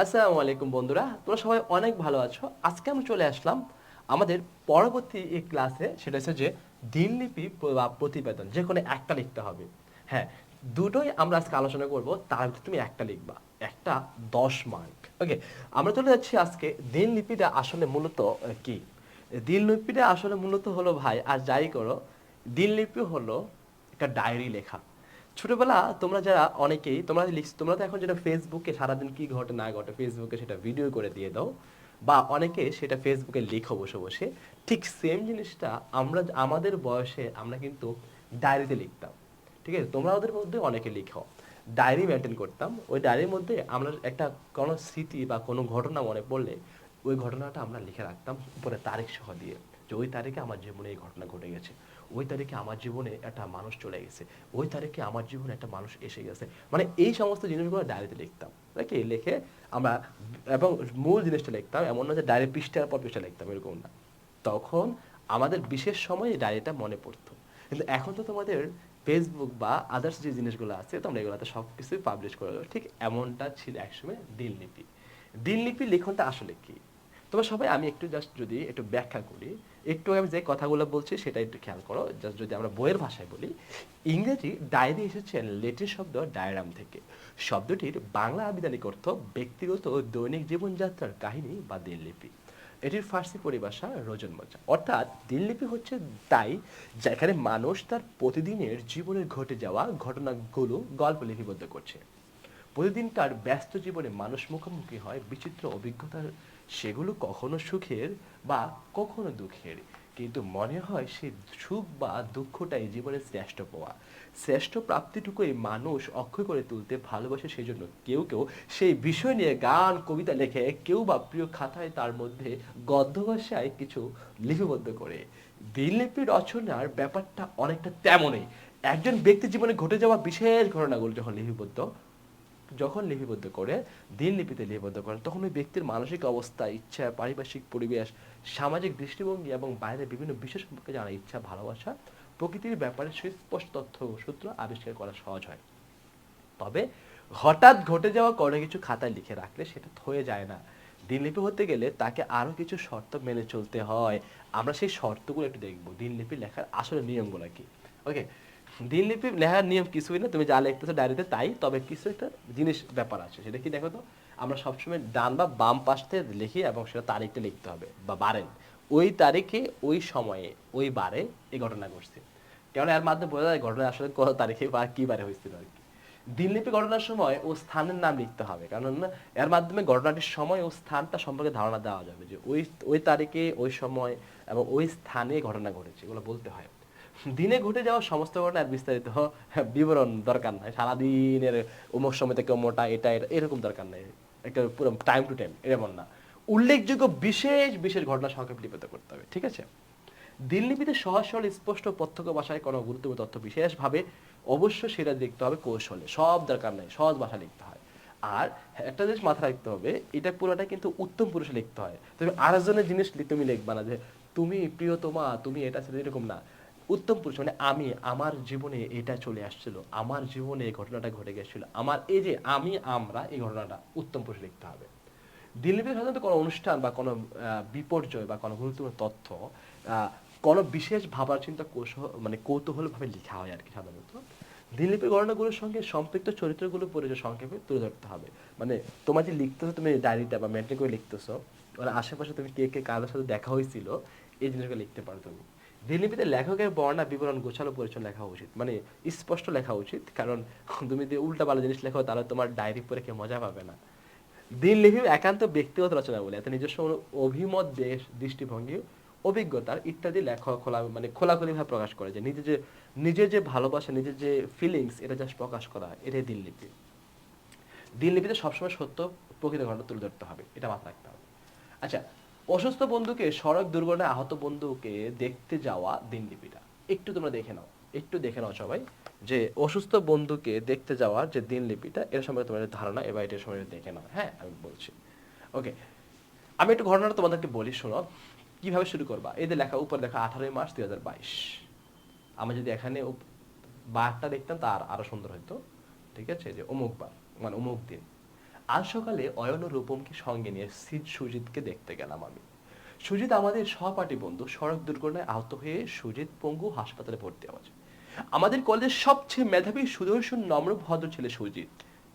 আসসালামু আলাইকুম বন্ধুরা, তোমরা সবাই অনেক ভালো আছো। আজকে আমি চলে আসলাম আমাদের পরবর্তী এই ক্লাসে, সেটা হচ্ছে যে দিনলিপি বা প্রতিবেদন, যে কোনো একটা লিখতে হবে। হ্যাঁ দুটোই আমরা আজকে আলোচনা করব, তার ভিতরে তুমি একটা লিখবা, একটা দশ মার্ক ওকে আমরা চলে যাচ্ছি আজকে, দিনলিপিটা আসলে মূলত কি? দিনলিপিটা আসলে মূলত হলো ভাই, আর যাই করো, দিনলিপি হলো একটা ডায়েরি লেখা। ছোটবেলা তোমরা যারা অনেকেই, তোমরা তোমরা তো এখন যেটা ফেসবুকে সারাদিন কি ঘটে না ঘটে ফেসবুকে সেটা ভিডিও করে দিয়ে দাও। বা অনেকে সেটা ফেসবুকে লেখো বসে বসে। ঠিক সেম জিনিসটা আমরা আমাদের বয়সে আমরা কিন্তু ডায়েরিতে লিখতাম। ঠিক আছে? তোমরা ওদের মধ্যে অনেকে লিখো। ডায়েরি মেনটেন করতাম। ওই ডায়েরির মধ্যে আমরা একটা কোনো স্মৃতি বা কোনো ঘটনা মনে পড়লে ওই ঘটনাটা আমরা লিখে রাখতাম উপরে তারিখ সহ দিয়ে। যে ওই তারিখে আমার জীবনে এই ঘটনা ঘটে গেছে। ওই তারিখে আমার জীবনে একটা মানুষ চলে গেছে। ওই তারিখে আমার জীবনে একটা মানুষ এসে গেছে। মানে এই সমস্ত জিনিসগুলো ডায়েরিতে লিখতাম। নাকি লিখে আমরা এবং মূল জিনিসটা লিখতাম, এমন না যে ডায়েরি পৃষ্ঠার পর পৃষ্ঠা লিখতাম, এরকম না। তখন আমাদের বিশেষ সময় ডায়েরিটা মনে পড়তো। কিন্তু এখন তো তোমাদের ফেসবুক বা আদার্স যে জিনিসগুলো আছে, তোমরা এগুলোতে সব কিছুই পাবলিশ করে দেবো ঠিক এমনটা ছিল একসময় দিনলিপি দিনলিপি লিখনটা আসলে কি? তোমরা সবাই, আমি একটু জাস্ট যদি একটু ব্যাখ্যা করি একটু আমি যে কথাগুলো বলছি সেটা একটু খেয়াল করো জাস্ট যদি আমরা বইয়ের ভাষায় বলি, ইংরেজি ডায়েরি এসেছে লেটিন শব্দ ডায়রাম থেকে। শব্দটির বাংলা আবিধানিক অর্থ ব্যক্তিগত দৈনিক জীবনযাত্রার কাহিনী বা দিনলিপি এটির ফার্সি পরিভাষা রোজন মজা। অর্থাৎ দিনলিপি হচ্ছে তাই যেখানে মানুষ তার প্রতিদিনের জীবনের ঘটে যাওয়া ঘটনাগুলো গল্প লিপিবদ্ধ করছে। প্রতিদিন তার ব্যস্ত জীবনে মানুষ মুখোমুখি হয়, বিচিত্র অভিজ্ঞতার সেগুলো কখনো সুখের বা কখনো দুঃখের। কিন্তু মনে হয় সে সুখ বা দুঃখটাই জীবনের শ্রেষ্ঠ পাওয়া। শ্রেষ্ঠ প্রাপ্তিটুকুই মানুষ অক্ষয় করে তুলতে ভালোবাসে সেই জন্য কেউ কেউ সেই বিষয় নিয়ে গান, কবিতা লেখে, কেউ বা প্রিয় খাতায় তার মধ্যে গদ্য ভাষায় কিছু লিপিবদ্ধ করে। দিনলিপি রচনার ব্যাপারটা অনেকটা তেমনই। একজন ব্যক্তি জীবনে ঘটে যাওয়া বিশেষ ঘটনাগুলো যখন লিপিবদ্ধ যখন লিপিবদ্ধ করে দিনলিপিতে লিপিবদ্ধ করেন, তখন ওই ব্যক্তির মানসিক অবস্থা, ইচ্ছা, পারিপার্শ্বিক পরিবেশ, সামাজিক দৃষ্টিভঙ্গি এবং বাইরের বিভিন্ন বিষয় সম্পর্কে জানা ইচ্ছা, ভালোবাসা প্রকৃতির ব্যাপারে সুস্পষ্ট তথ্য সূত্র আবিষ্কার করা সহজ হয়। তবে হঠাৎ ঘটে যাওয়া কোনো কিছু খাতায় লিখে রাখলে সেটা হয়ে যায় না। দিনলিপি হতে গেলে তাকে আরও কিছু শর্ত মেনে চলতে হয়। আমরা সেই শর্তগুলো একটু দেখব। দিনলিপি লেখার আসলে নিয়মগুলো কি? ওকে দিনলিপি লেখার নিয়ম কিছুই না, তুমি যা লিখতেছো ডায়েরিতে তাই, তবে কিছু একটা জিনিস ব্যাপার আছে, সেটা কি দেখো তো? আমরা সবসময় ডান বা বাম পাশে লিখি এবং সেটা তারিখটা লিখতে হবে, বা বারেন। ওই তারিখে, ওই সময়ে, ওই বারে এই ঘটনা ঘটছে। কেন এর মাধ্যমে বোঝা যায় ঘটনা আসলে কত তারিখে বা কি বারে হয়েছিল আর কি। দিনলিপি ঘটনার সময় ও স্থানের নাম লিখতে হবে, কারণ এর মাধ্যমে ঘটনাটির সময় ও স্থানটা সম্পর্কে ধারণা দেওয়া যাবে যে ওই ওই তারিখে, ওই সময় এবং ওই স্থানে ঘটনা ঘটেছে, এগুলো বলতে হয়। দিনে ঘটে যাওয়া সমস্ত ঘটনার বিস্তারিত বিবরণ দরকার নাই। সারাদিনের অমুক সময় থেকে মোটা, এটা এটা, এরকম দরকার নাই। একটা পুরো টাইম টু টাইম এরকম না। উল্লেখযোগ্য বিশেষ বিশেষ ঘটনা সংক্ষেপ লিপিত করতে হবে, ঠিক আছে? দিনলিপিতে সহজ, সরল, স্পষ্ট প্রত্যক্ষ ভাষায় কোনো গুরুত্বপূর্ণ তথ্য বিশেষভাবে অবশ্যই সেটা লিখতে হবে কৌশলে। সব দরকার নেই, সহজ ভাষা লিখতে হয়। আর একটা জিনিস মাথায় রাখতে হবে, এটা পুরোটা কিন্তু উত্তম পুরুষে লিখতে হয়। তুমি আরেকজনের জিনিস তুমি লিখবা না যে, তুমি প্রিয়তমা, তুমি এটা ছিল এরকম না। উত্তম পুরুষ মানে আমি, আমার জীবনে এটা চলে আসছিল, আমার জীবনে এই ঘটনাটা ঘটে গেছিল, আমার এই যে আমি, আমরা এই ঘটনাটা উত্তম পুরুষ লিখতে হবে। দিল্লিতে সাধারণত কোনো অনুষ্ঠান বা কোনো বিপর্যয় বা কোনো গুরুত্বপূর্ণ তথ্য কোনো বিশেষ ভাবার চিন্তা কৌশল মানে কৌতূহলভাবে লেখা হয় আর কি সাধারণত। দিল্লিপির ঘটনাগুলোর সঙ্গে সম্পৃক্ত চরিত্রগুলো পরিচয় সংক্ষেপে তুলে ধরতে হবে। মানে তোমার যে লিখতেছো, তুমি ডায়েরিতে বা মেনটেন লিখতেছো ওর আশেপাশে তুমি কে কে কাদের সাথে দেখা হয়েছিল, এই জিনিসগুলো লিখতে পারো তুমি। দিল্লিপিতে লেখকের বর্ণনা বিবরণ গোছালো পরিচয় লেখা উচিত। মানে স্পষ্ট লেখা উচিত, কারণ তুমি যদি উল্টা ভালো জিনিস লেখো, তাহলে তোমার ডায়েরি পড়ে কেউ মজা পাবে না। দিনলিপি একান্ত ব্যক্তিগত রচনা বলে, এতে নিজস্ব অভিমত দেশ দৃষ্টিভঙ্গি, অভিজ্ঞতার ইত্যাদি লেখা খোলা মানে খোলাখুলিভাবে প্রকাশ করে যে নিজের যে নিজের যে ভালোবাসা, নিজের যে ফিলিংস এটা জাস্ট প্রকাশ করা, এটাই দিনলিপি দিনলিপিতে সবসময় সত্য প্রকৃত ঘটনা তুলে ধরতে হবে, এটা মাথায় রাখতে হবে। আচ্ছা অসুস্থ বন্ধুকে, সড়ক দুর্ঘটনায় আহত বন্ধুকে দেখতে যাওয়া দিনলিপিটা একটু তোমরা দেখে নাও, একটু দেখে নাও সবাই, যে অসুস্থ বন্ধুকে দেখতে যাওয়ার যে দিনলিপিটা এর সম্পর্কে তোমাদের ধারণা এবার এটার সম্পর্কে দেখে নাও। হ্যাঁ আমি বলছি। ওকে, আমি একটু ঘটনাটা তোমাদেরকে বলি, শোনো। কীভাবে শুরু করবা? এদের লেখা, উপর লেখা, আঠারোই মার্চ দুই হাজার বাইশ। আমি যদি এখানে বারটা দেখতাম, তার আরও সুন্দর হতো ঠিক আছে যে অমুক বার মানে অমুক দিন। আজ সকালে অয়ন রূপমকে সঙ্গে নিয়ে সিদ সুজিতকে দেখতে গেলাম আমি। সুজিত আমাদের সহপাঠী বন্ধু, সড়ক দুর্ঘটনায় আহত হয়ে সুজিত পঙ্গু হাসপাতালে ভর্তি আছে আমাদের কলেজের সবচেয়ে মেধাবী সুদর্শন নম্র ভদ্র ছেলে সুজিত।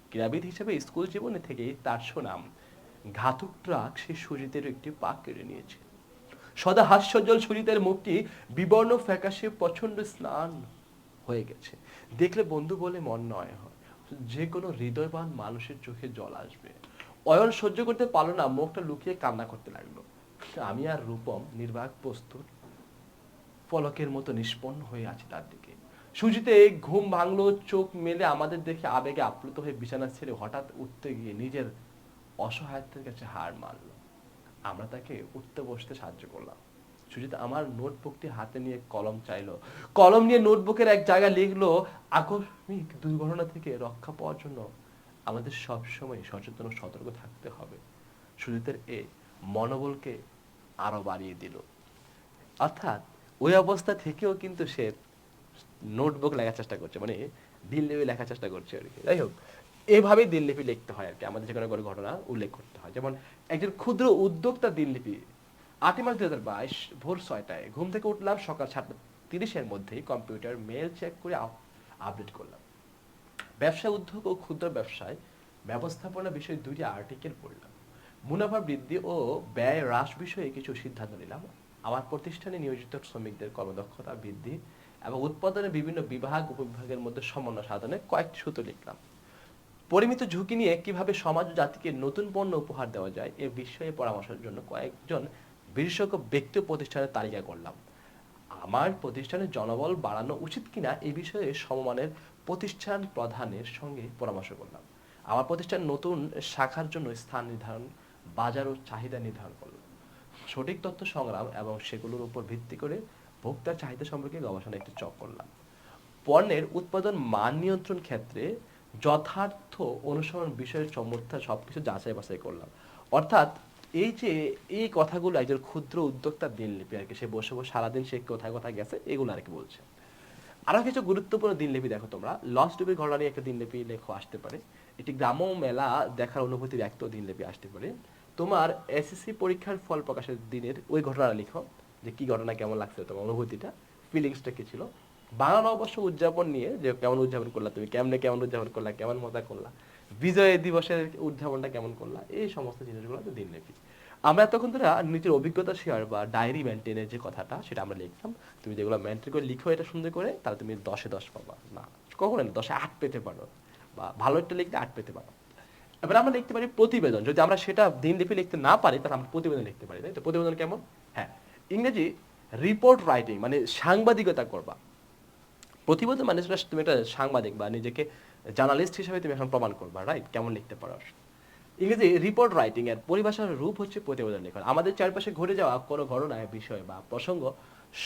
ক্রীড়াবিদ হিসেবে স্কুল জীবনে থেকেই তার সুনাম, ঘাতক ট্রাক সে সুজিতের একটি পা কেড়ে নিয়েছে। সদা হাস্যজ্জ্বল সুজিতের মুখটি বিবর্ণ ফ্যাকাশে প্রচণ্ড স্নান হয়ে গেছে। দেখলে বন্ধু বলে মন নয় হয়। যে কোনো হৃদয়বান মানুষের চোখে জল আসবে। অয়ন সহ্য করতে পারল না, মুখটা লুকিয়ে কান্না করতে লাগল। আমি আর রূপম নির্বাক প্রস্তুত, পলকের মতো নিষ্পন্ন হয়ে আছে তার দিকে। সুজিতে ঘুম ভাঙলো, চোখ মেলে আমাদের দেখে আবেগে আপ্লুত হয়ে বিছানা ছেড়ে হঠাৎ উঠতে গিয়ে নিজের অসহায়ত্বের কাছে হার মারলো। আমরা তাকে উঠতে বসতে সাহায্য করলাম। সুজিত, আমার নোটবুকটি হাতে নিয়ে কলম চাইলো। কলম নিয়ে নোটবুকের এক জায়গায় লিখলো, আকস্মিক দুর্ঘটনা থেকে রক্ষা পাওয়ার জন্য আমাদের সব সময় সচেতন ও সতর্ক থাকতে হবে। সুজিতের এ মনোবলকে আরও বাড়িয়ে দিল। অর্থাৎ ওই অবস্থা থেকেও কিন্তু সে নোটবুক লেখার চেষ্টা করছে মানে দিল্লিপি লেখার চেষ্টা করছে আর কি। যাই হোক, এভাবেই দিল্লিপি লিখতে হয় আর কি। আমাদের যেখানে কোনো ঘটনা উল্লেখ করতে হয়। যেমন একজন ক্ষুদ্র উদ্যোক্তা দিল্লিপি আটই মার্চ দুই বাইশ, ভোর ছয়টায় ঘুম থেকে উঠলাম, সকাল সাতটা তিরিশের মধ্যেই কম্পিউটার মেল চেক করে আপডেট করলাম। ব্যবসা উদ্যোগ ও ক্ষুদ্র ব্যবসায় ব্যবস্থাপনা বিষয়ে দুইটি আর্টিকেল পড়লাম। মুনাফা বৃদ্ধি ও ব্যয় হ্রাস বিষয়ে কিছু সিদ্ধান্ত নিলাম। আমার প্রতিষ্ঠানে নিয়োজিত শ্রমিকদের কর্মদক্ষতা বৃদ্ধি এবং উৎপাদনের বিভিন্ন বিভাগ, উপবিভাগের মধ্যে সমন্বয় সাধনে কয়েকটি সূত্র লিখলাম। পরিমিত ঝুঁকি নিয়ে কীভাবে সমাজ জাতিকে নতুন পণ্য উপহার দেওয়া যায় এ বিষয়ে পরামর্শের জন্য কয়েকজন বিশেষজ্ঞ ব্যক্তি প্রতিষ্ঠানের তালিকা করলাম। আমার প্রতিষ্ঠানের জনবল বাড়ানো উচিত কিনা এই বিষয়ে সমমানের প্রতিষ্ঠান প্রধানের সঙ্গে পরামর্শ করলাম। আমার প্রতিষ্ঠান নতুন শাখার জন্য স্থান নির্ধারণ, বাজার ও চাহিদা নির্ধারণ করলাম। সঠিক তথ্য সংগ্রাম এবং সেগুলোর উপর ভিত্তি করে ভোক্তার চাহিদা সম্পর্কে গবেষণা একটি চক করলাম। পণ্যের উৎপাদন মান নিয়ন্ত্রণ ক্ষেত্রে যথার্থ অনুসরণ বিষয়ের চমৎকার সবকিছু যাচাই বাছাই করলাম। অর্থাৎ এই যে, এই কথাগুলো একজন ক্ষুদ্র উদ্যোক্তা দিনলিপি আর কি, সে বসে বসে সারাদিন সে কোথায় কোথায় গেছে, এগুলো আর কি বলছে। আরও কিছু গুরুত্বপূর্ণ দিনলিপি দেখো তোমরা। লস ডুবির ঘটনা নিয়ে একটা দিনলিপি লেখো আসতে পারে। এটি গ্রাম্য মেলা দেখার অনুভূতি ব্যক্ত দিনলিপি আসতে পারে। তোমার এসএসসি পরীক্ষার ফল প্রকাশের দিনের ওই ঘটনা লিখো, যে কি ঘটনা, কেমন লাগছে তোমার অনুভূতিটা ফিলিংসটা কি ছিল। বাংলা নববর্ষ উদযাপন নিয়ে যে কেমন উদযাপন করলা তুমি, কেমনে কেমন উদযাপন করলা, কেমন মজা করলা বিজয় দিবসের উদযাপনটা কেমন করলা? এই সমস্ত জিনিসগুলো তো দিন লিখি আমরা এতক্ষণ ধরে নিজের অভিজ্ঞতা শেয়ার বা ডায়েরি মেনটেনের যে কথাটা, সেটা আমরা লিখলাম তুমি যেগুলো মেনটেন করে লিখো এটা সুন্দর করে, তাহলে তুমি দশে দশ পাবা। না কখনো না, দশে আট পেতে পারো। বা ভালো একটা লিখতে আট পেতে পারো। এবার আমরা লিখতে পারি প্রতিবেদন। যদি আমরা সেটা দিন লিপি লিখতে না পারি, তাহলে আমরা প্রতিবেদন লিখতে পারি, তাই তো? প্রতিবেদন কেমন? হ্যাঁ ইংরেজি রিপোর্ট রাইটিং মানে সাংবাদিকতা করবা। প্রতিবেদন মানে তুমি একটা সাংবাদিক বা নিজেকে জার্নালিস্ট হিসেবে তুমি এখন প্রমাণ করবা রাইট কেমন লিখতে পারো ইংরেজি রিপোর্ট রাইটিং এর পরিভাষার রূপ হচ্ছে প্রতিবেদন লেখন। আমাদের চারপাশে ঘটে যাওয়া কোনো ঘটনায়, বিষয় বা প্রসঙ্গ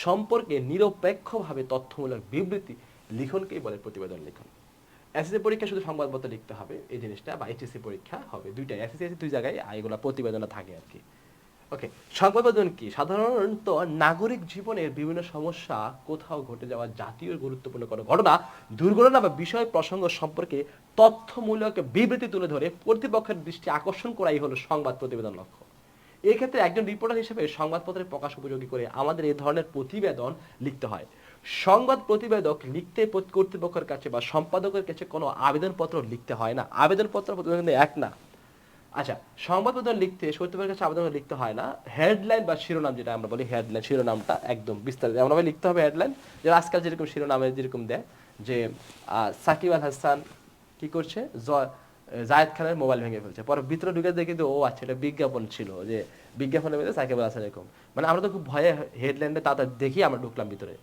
সম্পর্কে নিরপেক্ষভাবে তথ্যমূলক বিবৃতি লিখনকেই বলে প্রতিবেদন লিখন। এসএসসি পরীক্ষা শুধু সংবাদপত্র লিখতে হবে, এই জিনিসটা, বা এইচএসসি পরীক্ষা হবে, দুইটাই। এসএসসি দুই জায়গায় এগুলো প্রতিবেদন থাকে আর কি। ওকে সংবাদপত্র কি? সাধারণত নাগরিক জীবনের বিভিন্ন সমস্যা, কোথাও ঘটে যাওয়া জাতীয় গুরুত্বপূর্ণ কোনো ঘটনা, দুর্ঘটনা বা বিষয় প্রসঙ্গ সম্পর্কে তথ্যমূলক বিবৃতি তুলে ধরে কর্তৃপক্ষের দৃষ্টি আকর্ষণ করাই হলো সংবাদ প্রতিবেদন লক্ষ্য। এক্ষেত্রে একজন রিপোর্টার হিসেবে সংবাদপত্রের প্রকাশ উপযোগী করে আমাদের এই ধরনের প্রতিবেদন লিখতে হয়। সংবাদ প্রতিবেদক লিখতে কর্তৃপক্ষের কাছে বা সম্পাদকের কাছে কোনো আবেদনপত্র লিখতে হয় না। আবেদনপত্র প্রতিবেদন এক না। আচ্ছা সংবাদ প্রতিবেদন লিখতে কর্তৃপক্ষের কাছে আবেদন লিখতে হয় না। হেডলাইন বা শিরোনাম যেটা আমরা বলি হেডলাইন শিরোনামটা একদম বিস্তারিত। এমন ভাবে লিখতে হবে হেডলাইন যে আজকাল যেরকম শিরোনামে যেরকম দেয়, যে সাকিব আল হাসান কি করছে? জায়েদ খানের মোবাইল ভেঙে ফেলছে। পরে ভিতরে ঢুকে দেখি ও আচ্ছা এটা বিজ্ঞাপন ছিল, যে, বিজ্ঞাপনের মধ্যে সাকিব আল হাসান এরকম। মানে আমরা তো খুব ভয়ে হেডলাইনটা তাদের দেখি, আমরা ঢুকলাম ভিতরে।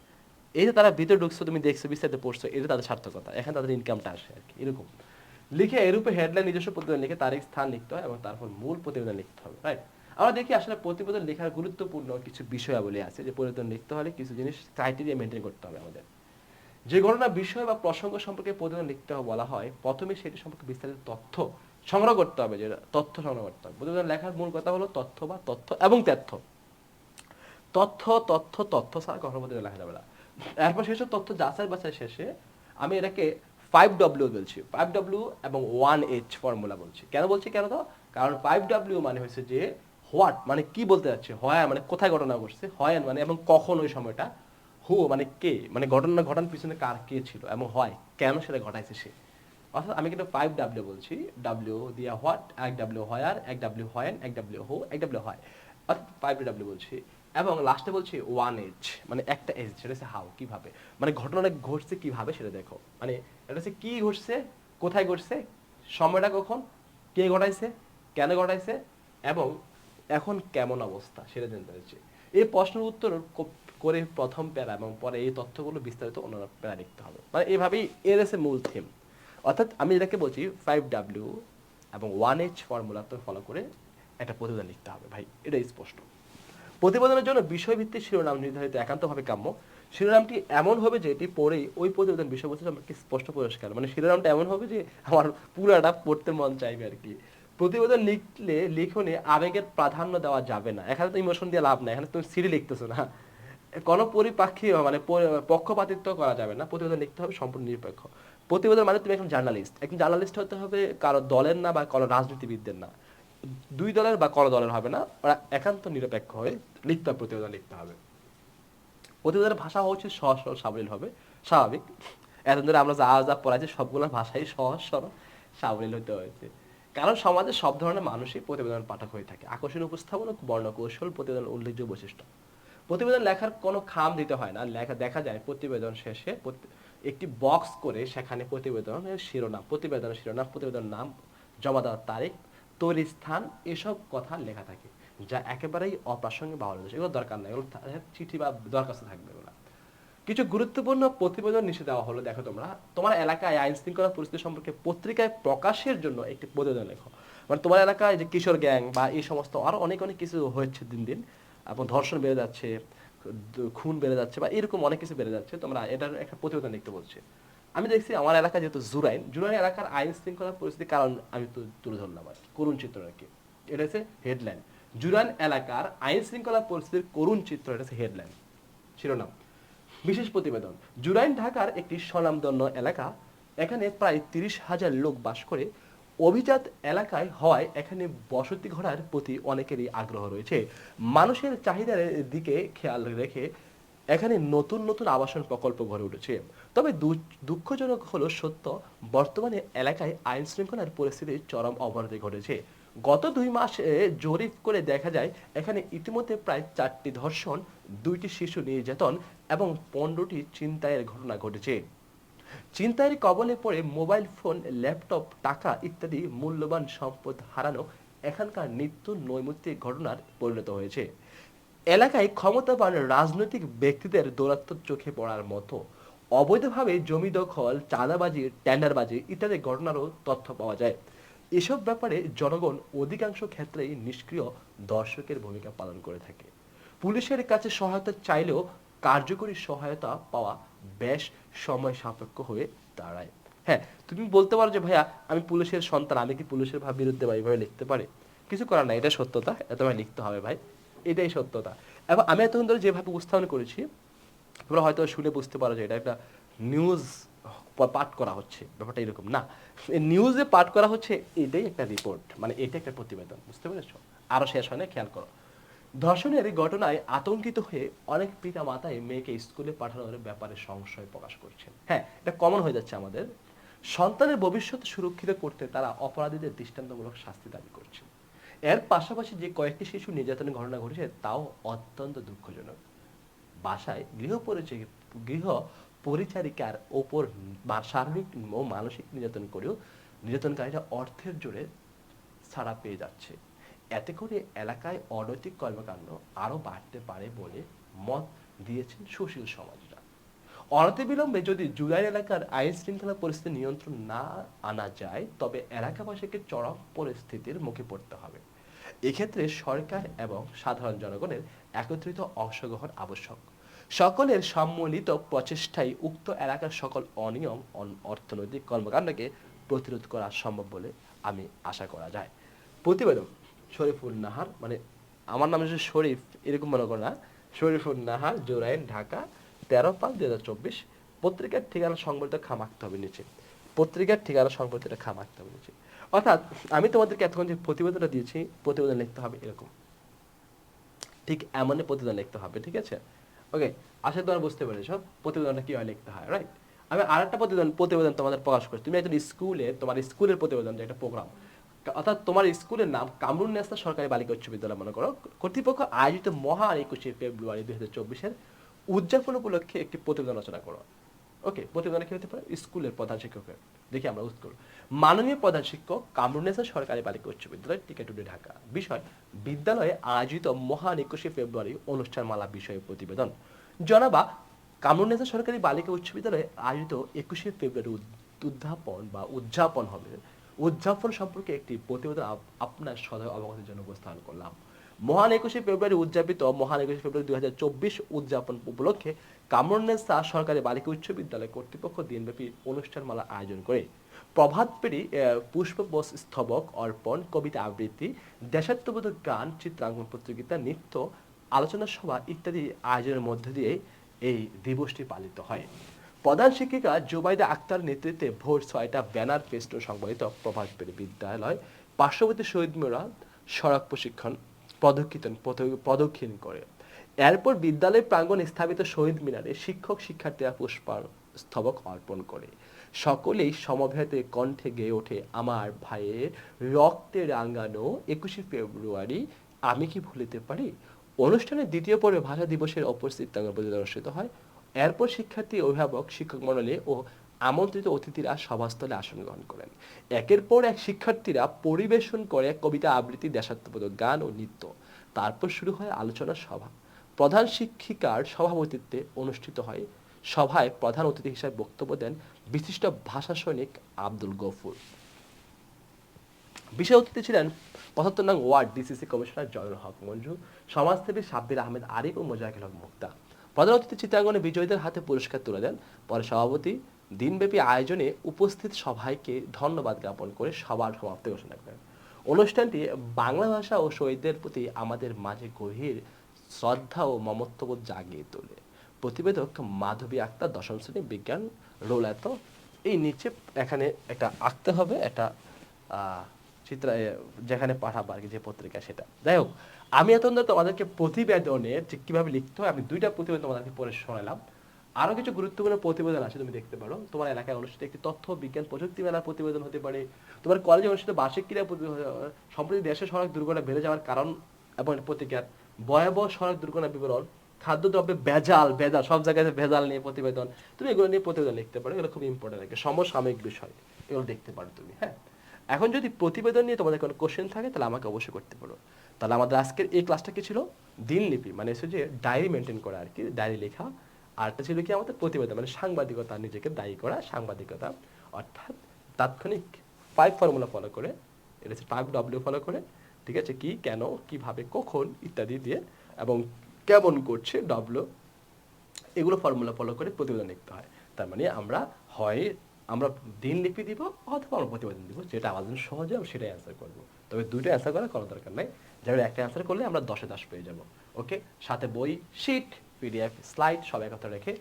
এই যে তারা ভিতরে ঢুকছো, তুমি দেখছ, বিস্তারিত পড়ছো, এটা তাদের সার্থকতা। এখানে তাদের ইনকামটা আসে আর কি, এরকম। লিখে এরূপে হেডলাইন নিজস্ব প্রতিবেদন লিখে তারিখ, স্থান লিখতে হয় এবং তারপর মূল প্রতিবেদন লিখতে হবে রাইট আমরা দেখি আসলে প্রতিবেদন লেখার গুরুত্বপূর্ণ কিছু বিষয়াবলী আছে যে প্রতিবেদন লিখতে হলে কিছু জিনিস ক্রাইটেরিয়া মেনটেন করতে হবে আমাদের। যে ঘটনা, বিষয় বা প্রসঙ্গ সম্পর্কে প্রতিবেদন লিখতে হবে বলা হয়, প্রথমে সেটি সম্পর্কে বিস্তারিত তথ্য সংগ্রহ করতে হবে যে তথ্য সংগ্রহ করতে হবে। প্রতিবেদন লেখার মূল কথা হলো তথ্য বা তথ্য এবং তথ্য। তথ্য তথ্য তথ্য ছাড়া কখনো প্রতিবেদন লেখা যাবে না। এরপর সেসব তথ্য যাচাই বাছাই শেষে আমি এটাকে ফাইভ ডব্লিউ বলছি ফাইভ ডব্লিউ এবং ওয়ান এইচ ফর্মুলা বলছি। কেন বলছি কেন তো? কারণ ফাইভ ডব্লিউ মানে হচ্ছে যে হোয়াট মানে কি বলতে যাচ্ছে? হয় মানে কোথায় ঘটনা ঘটছে? হয় মানে এবং কখন ওই সময়টা? হু মানে কে? মানে ঘটনা ঘটানোর পিছনে কার কে ছিল এবং হয় কেন সেটা ঘটাইছে সে? অর্থাৎ আমি কিন্তু ফাইভ ডাব্লিউ বলছি। ডাব্লিউ দিয়া হোয়াট এক ডাব্লিউ হয় আর, এক ডাব্লিউ হয় এক ডাব্লিউ হো এক ডাব্লিউ হয় অর্থাৎ ফাইভ ডাব্লিউ বলছি। এবং লাস্টে বলছি ওয়ান এজ মানে একটা এজ সেটা হচ্ছে হাউ কীভাবে? মানে ঘটনাটা ঘটছে কীভাবে সেটা দেখো। মানে এটা হচ্ছে কি ঘটছে, কোথায় ঘটছে, সময়টা কখন, কে ঘটাইছে, কেন ঘটাইছে, এবং এখন কেমন অবস্থা সেটা জানতে চাইছি। এই প্রশ্নের উত্তর করে প্রথম প্যারা এবং পরে এই তথ্যগুলো বিস্তারিত অন্য প্যারা লিখতে হবে। মানে এইভাবেই এর এসে মূল থিম অর্থাৎ আমি এটাকে বলছি ফাইভ ডাব্লিউ এবং ওয়ান এইচ ফর্মুলা তো ফলো করে একটা প্রতিবেদন লিখতে হবে ভাই, এটাই স্পষ্ট। প্রতিবেদনের জন্য বিষয়ভিত্তিক শিরোনাম নির্ধারিত একান্তভাবে কাম্য। শিরোনামটি এমন হবে যে এটি পড়েই ওই প্রতিবেদন বিষয়বস্তু সম্পর্কে স্পষ্ট পরিষ্কার মানে শিরোনামটা এমন হবে যে আমার পুরাটা পড়তে মন চাইবে আর কি। প্রতিবেদন লিখলে, লিখনে আবেগের প্রাধান্য দেওয়া যাবে না। এখানে তো ইমোশন দিয়ে লাভ নাই, এখানে তুমি সিরি লিখতেছো না। কোনো পরিপাক্ষী মানে পক্ষপাতিত্ব করা যাবে না। প্রতিবেদন লিখতে হবে সম্পূর্ণ নিরপেক্ষ। প্রতিবেদন মানে তুমি একজন জার্নালিস্ট। একজন জার্নালিস্ট হতে হবে কারও দলের না বা কোনো রাজনীতিবিদদের না। দুই দলের বা কোনো দলের হবে না। ওরা একান্ত নিরপেক্ষ হয়ে লিখতে প্রতিবেদন লিখতে হবে। প্রতিবেদনের ভাষা হচ্ছে সহজ সরল সাবলীল হবে। স্বাভাবিক। এতদিন ধরে আমরা যা যা পড়াইছি সবগুলো ভাষাই সহজ সরল সাবলীল হতে হয়েছে। কারণ সমাজে সব ধরনের মানুষই প্রতিবেদন পাঠক হয়ে থাকে। আকর্ষণীয় উপস্থাপন বর্ণকৌশল প্রতিবেদন উল্লেখযোগ্য বৈশিষ্ট্য। প্রতিবেদন লেখার কোনো খাম দিতে হয় না। লেখা, দেখা যায় প্রতিবেদন শেষে একটি বক্স করে সেখানে প্রতিবেদনের শিরোনাম প্রতিবেদনের শিরোনাম প্রতিবেদনের নাম, জমা দেওয়ার তারিখ, তৈরির স্থান, এসব কথা লেখা থাকে। যা একেবারেই অপ্রাসঙ্গিক বা অনির্দিষ্ট। এগুলো দরকার নাই এগুলো চিঠি বা দরখাস্ত থাকবে এগুলো। কিছু গুরুত্বপূর্ণ প্রতিবেদন নিষেধ দেওয়া হলো দেখো তোমরা। তোমার এলাকায় আইন শৃঙ্খলা পরিস্থিতি সম্পর্কে পত্রিকায় প্রকাশের জন্য একটি প্রতিবেদন লেখো। মানে তোমার এলাকায় যে কিশোর গ্যাং বা এই সমস্ত আরও অনেক অনেক কিছু হচ্ছে দিন দিন। এবং ধর্ষণ বেড়ে যাচ্ছে খুন বেড়ে যাচ্ছে বা এরকম অনেক কিছু বেড়ে যাচ্ছে। তোমরা এটার একটা প্রতিবেদন লিখতে বলছে। আমি দেখছি আমার এলাকা যেহেতু জুরাইন জুরাইন এলাকার আইন শৃঙ্খলা পরিস্থিতি কারণ আমি তুলে ধরলাম আর কি, করুণ চিত্র আর কি। এটা হচ্ছে হেডলাইন। জুরাইন এলাকার আইন শৃঙ্খলা পরিস্থিতির করুণ চিত্র এটা হেডলাইন শিরোনাম। বিশেষ প্রতিবেদন, জুরাইন ঢাকার একটি স্বনামধন্য এলাকা, এখানে প্রায় তিরিশ হাজার লোক বাস করে। অভিজাত এলাকায় হওয়ায় এখানে বসতি গড়ার প্রতি অনেকেরই আগ্রহ রয়েছে। মানুষের চাহিদার দিকে খেয়াল রেখে এখানে নতুন নতুন আবাসন প্রকল্প গড়ে উঠেছে। তবে দুঃখজনক হলো সত্য, বর্তমানে এলাকায় আইন শৃঙ্খলার পরিস্থিতির চরম অবনতি ঘটেছে। গত দুই মাসে জরিপ করে দেখা যায়, এখানে ইতিমধ্যে প্রায় চারটি ধর্ষণ, দুইটি শিশু নির্যাতন এবং পনেরোটি ছিনতাইয়ের ঘটনা ঘটেছে। চিন্তায়ের কবলে পড়ে মোবাইল ফোন, ল্যাপটপ, টাকা ইত্যাদি মূল্যবান সম্পদ হারানো এখানকার নিত্য নৈমিত্তিক ঘটনার পরিণত হয়েছে। এলাকায় ক্ষমতাবান রাজনৈতিক ব্যক্তিদের দৌরাত্ম চোখে পড়ার মতো অবৈধভাবে জমি দখল, চাঁদাবাজি, টেন্ডারবাজি ইত্যাদি ঘটনারও তথ্য পাওয়া যায়। এসব ব্যাপারে জনগণ অধিকাংশ ক্ষেত্রেই নিষ্ক্রিয় দর্শকের ভূমিকা পালন করে থাকে। পুলিশের কাছে সহায়তা চাইলেও কার্যকরী সহায়তা পাওয়া বেশ সময় সাপেক্ষ হয়ে দাঁড়ায়। হ্যাঁ তুমি বলতে পারো যে, ভাইয়া, আমি পুলিশের সন্তান, আমি কি পুলিশের ভাব বিরুদ্ধে বা এইভাবে লিখতে পারি? কিছু করার নাই, এটা সত্যতা, এটা তোমায় লিখতে হবে ভাই। এটাই সত্যতা। এবং আমি এতক্ষণ ধরে যেভাবে উপস্থাপন করেছি, তোমরা হয়তো শুনে বুঝতে পারো যে, এটা একটা নিউজ পাঠ করা হচ্ছে। ব্যাপারটা এরকম। না নিউজে পাঠ করা হচ্ছে, এটাই একটা রিপোর্ট মানে এটা একটা প্রতিবেদন, বুঝতে পেরেছ? আরও শেষ হয় না, খেয়াল করো। ধর্ষণের ঘটনায় আতঙ্কিত হয়ে অনেক পিতা মাতাই মেয়েকে স্কুলে পাঠানোর ব্যাপারে সংশয় প্রকাশ করছেন। হ্যাঁ এটা কমন হয়ে যাচ্ছে আমাদের। সন্তানের ভবিষ্যৎ সুরক্ষিত করতে তারা অপরাধীদের দৃষ্টান্তমূলক শাস্তি দাবি করছেন। এর পাশাপাশি যে কয়েকটি শিশু নির্যাতনের ঘটনা ঘটেছে, তাও অত্যন্ত দুঃখজনক। বাসায় গৃহ পরিচয় গৃহ পরিচারিকার ওপর শারীরিক ও মানসিক নির্যাতন করেও নির্যাতনকারীরা অর্থের জোরে ছাড়া পেয়ে যাচ্ছে। এতে করে এলাকায় অনৈতিক কর্মকাণ্ড আরও বাড়তে পারে বলে মত দিয়েছেন সুশীল সমাজরা। অনতিবিলম্বে যদি জুলাই এলাকার আইন শৃঙ্খলা পরিস্থিতি নিয়ন্ত্রণ না আনা যায়, তবে এলাকাবাসীকে চরম পরিস্থিতির মুখে পড়তে হবে। এক্ষেত্রে সরকার এবং সাধারণ জনগণের একত্রিত অংশগ্রহণ আবশ্যক। সকলের সম্মিলিত প্রচেষ্টায় উক্ত এলাকার সকল অনিয়ম অর্থনৈতিক কর্মকাণ্ডকে প্রতিরোধ করা সম্ভব বলে আমি আশা করা যায়। প্রতিবেদন শরীফুল নাহার মানে আমার নাম হচ্ছে শরীফ, এরকম মনে করো না। শরীফুল নাহার, জোরাইন, ঢাকা, তেরো পাঁচ দুই হাজার চব্বিশ। পত্রিকার ঠিকানা সংবলিত খাম আঁকতে হবে নিচে। পত্রিকার ঠিকানা সম্পর্কে একটা খাম আঁকতে বলেছি অর্থাৎ আমি তোমাদেরকে এতক্ষণ যে প্রতিবেদনটা দিয়েছি, প্রতিবেদন লিখতে হবে এরকম। ঠিক এমনই প্রতিবেদন লিখতে হবে, ঠিক আছে? ওকে আশা তোমরা বুঝতে পেরেছ, প্রতিবেদনটা কীভাবে লিখতে হয় রাইট আমি আর একটা প্রতিবেদন প্রতিবেদন তোমাদের প্রকাশ করছি। তুমি একজন স্কুলে, তোমার স্কুলের প্রতিবেদন যে একটা প্রোগ্রাম অর্থাৎ তোমার স্কুলের নাম কামরুন নেস্তা সরকারি বালিকা উচ্চ বিদ্যালয় মনে করো। কর্তৃপক্ষ আয়োজিত মহান একুশে ফেব্রুয়ারি দুই হাজার চব্বিশের উদযাপন উপলক্ষে একটি প্রতিবেদন রচনা করো। ওকে প্রতিবেদনে কি হতে পারে? স্কুলের প্রধান শিক্ষকের দেখি আমরা উত্তর মাননীয় প্রধান শিক্ষক কামরুনেসা সরকারি বালিকা উচ্চ বিদ্যালয়, টিকাটুডি ঢাকা। বিষয়, বিদ্যালয়ে আয়োজিত মহান একুশে ফেব্রুয়ারি অনুষ্ঠানমালা বিষয়ে প্রতিবেদন। জনাবা কামরুনেসা সরকারি বালিকা উচ্চ বিদ্যালয়ে আয়োজিত একুশে ফেব্রুয়ারি উদ্যাপন বা উদযাপন হবে। উদযাপন সম্পর্কে একটি প্রতিবেদন আপনার সদয় অবগতির জন্য উপস্থাপন করলাম। মহান একুশে ফেব্রুয়ারি উদযাপিত মহান একুশে ফেব্রুয়ারি দুই হাজার চব্বিশ উদযাপন উপলক্ষে কামরুন্নেসা সরকারি বালিকা উচ্চ বিদ্যালয় কর্তৃপক্ষ দিনব্যাপী অনুষ্ঠানমালা আয়োজন করে। প্রভাত পেরি পুষ্পবোস স্তবক অর্পণ, কবিতা আবৃত্তি, দেশাত্মবোধক গান, চিত্রাঙ্কন প্রতিযোগিতা নৃত্য, আলোচনা সভা ইত্যাদি আয়োজনের মধ্য দিয়ে এই দিবসটি পালিত হয়। প্রধান শিক্ষিকা জুবাইদা আক্তার নেতৃত্বে ভোর ছয়টা ব্যানার ফেস্ট সংবলিত প্রভাত পেরি বিদ্যালয়, পার্শ্ববর্তী শহীদ মিনার সড়ক প্রশিক্ষণ পদক্ষিতন পদ- প্রদক্ষিণ করে। এরপর বিদ্যালয় প্রাঙ্গণ স্থাপিত শহীদ মিনারে শিক্ষক শিক্ষার্থীরা পুষ্পার স্তবক অর্পণ করে। সকলেই সমবেতে কণ্ঠে গেয়ে ওঠে, আমার ভাইয়ের রক্তে রাঙানো একুশে ফেব্রুয়ারি আমি কি ভুলিতে পারি? অনুষ্ঠানের দ্বিতীয় পর্বে ভাষা দিবসের অপর চিত্রাঙ্গন অনুষ্ঠিত হয়। এরপর শিক্ষার্থী, অভিভাবক, শিক্ষক মণ্ডলী ও আমন্ত্রিত অতিথিরা সভাস্থলে আসন গ্রহণ করেন। একের পর এক শিক্ষার্থীরা পরিবেশন করে কবিতা আবৃত্তি, দেশাত্মবোধক গান ও নৃত্য। তারপর শুরু হয় আলোচনা সভা। প্রধান শিক্ষিকার সভাপতিত্বে অনুষ্ঠিত হয়। সভায় প্রধান অতিথি হিসেবে বক্তব্য দেন বিশিষ্ট ভাষা সৈনিক আব্দুল গফুর। বিশেষ অতিথি ছিলেন পঁচাত্তর নং ward DCC commissioner Joynul Haque Manju, সমাজসেবী সাব্বির আহমেদ আরিফ ও মোজাহিল হক মুক্তা। প্রধান অতিথি চিত্রাঙ্গনে বিজয়ীদের হাতে পুরস্কার তুলে দেন। পরে সভাপতি দিনব্যাপী আয়োজনে উপস্থিত সবাইকে ধন্যবাদ জ্ঞাপন করে সবার সমাপ্তি ঘোষণা করেন। অনুষ্ঠানটি বাংলা ভাষা ও শহীদদের প্রতি আমাদের মাঝে গভীর শ্রদ্ধা ও মমত্ববোধ জাগিয়ে তোলে। প্রতিবেদক মাধবী আক্তার দশম শ্রেণি বিজ্ঞান রোল এত এই নিচে এখানে একটা আঁকতে হবে একটা চিত্র যেখানে পাঠাবো আর কি, যে পত্রিকা সেটা। যাই হোক, আমি ধরে তোমাদেরকে প্রতিবেদনের যে কীভাবে লিখতে হয়, আমি দুইটা প্রতিবেদন তোমাদেরকে পড়ে শোনালাম। আরও কিছু গুরুত্বপূর্ণ প্রতিবেদন আছে তুমি দেখতে পারো। তোমার এলাকায় অনুষ্ঠিত একটি তথ্য বিজ্ঞান প্রযুক্তি মেলার প্রতিবেদন হতে পারে। তোমার কলেজে অনুষ্ঠিত বার্ষিক ক্রীড়া প্রতি- সম্প্রতি দেশে সড়ক দুর্ঘটনা বেড়ে যাওয়ার কারণ এবং এর প্রতিকার। ভয়াবহ সড়ক দুর্ঘটনা বিবরণ, খাদ্যদ্রব্যে ভেজাল ভেজাল, সব জায়গায় ভেজাল নিয়ে প্রতিবেদন। তুমি এগুলো নিয়ে প্রতিবেদন লিখতে পারো, এগুলো খুব ইম্পর্টেন্ট একটা সমসাময়িক বিষয়। এগুলো দেখতে পারো তুমি হ্যাঁ? এখন যদি প্রতিবেদন নিয়ে তোমাদের কোনো কোশ্চেন থাকে, তাহলে আমাকে অবশ্যই করতে পারো তাহলে আমাদের আজকের এই ক্লাসটা কি ছিল? দিনলিপি মানে হচ্ছে যে ডায়েরি মেনটেন করা আর কি ডায়েরি লেখা। আর একটা ছিল কি আমাদের প্রতিবেদন মানে সাংবাদিকতা, নিজেকে দায়ী করা, সাংবাদিকতা। অর্থাৎ তাৎক্ষণিক ফাইভ ফর্মুলা ফলো করে, এটা হচ্ছে ফাইভ ডব্লিউ ফলো করে ঠিক আছে? কি, কেন, কীভাবে, কখন ইত্যাদি দিয়ে এবং কেমন করছে ডব্লিউ এগুলো ফর্মুলা ফলো করে প্রতিবেদন লিখতে হয়। তার মানে আমরা হয়, আমরা দিন লিপি দিব অথবা আমরা প্রতিবেদন দিব। যেটা আমাদের সহজে আমরা সেটাই অ্যান্সার করব। তবে দুইটা অ্যান্সার করার কোনো দরকার নাই। যেমন একটা অ্যান্সার করলে আমরা দশে দশ পেয়ে যাব। ওকে সাথে বই শিট পিডিএফ স্লাইড সব একত্র রেখে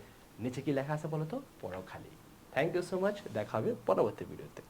নিচে কি লেখা আছে বলো তো পড়াও খালি। থ্যাংক ইউ সো মাচ দেখা হবে পরবর্তী ভিডিওতে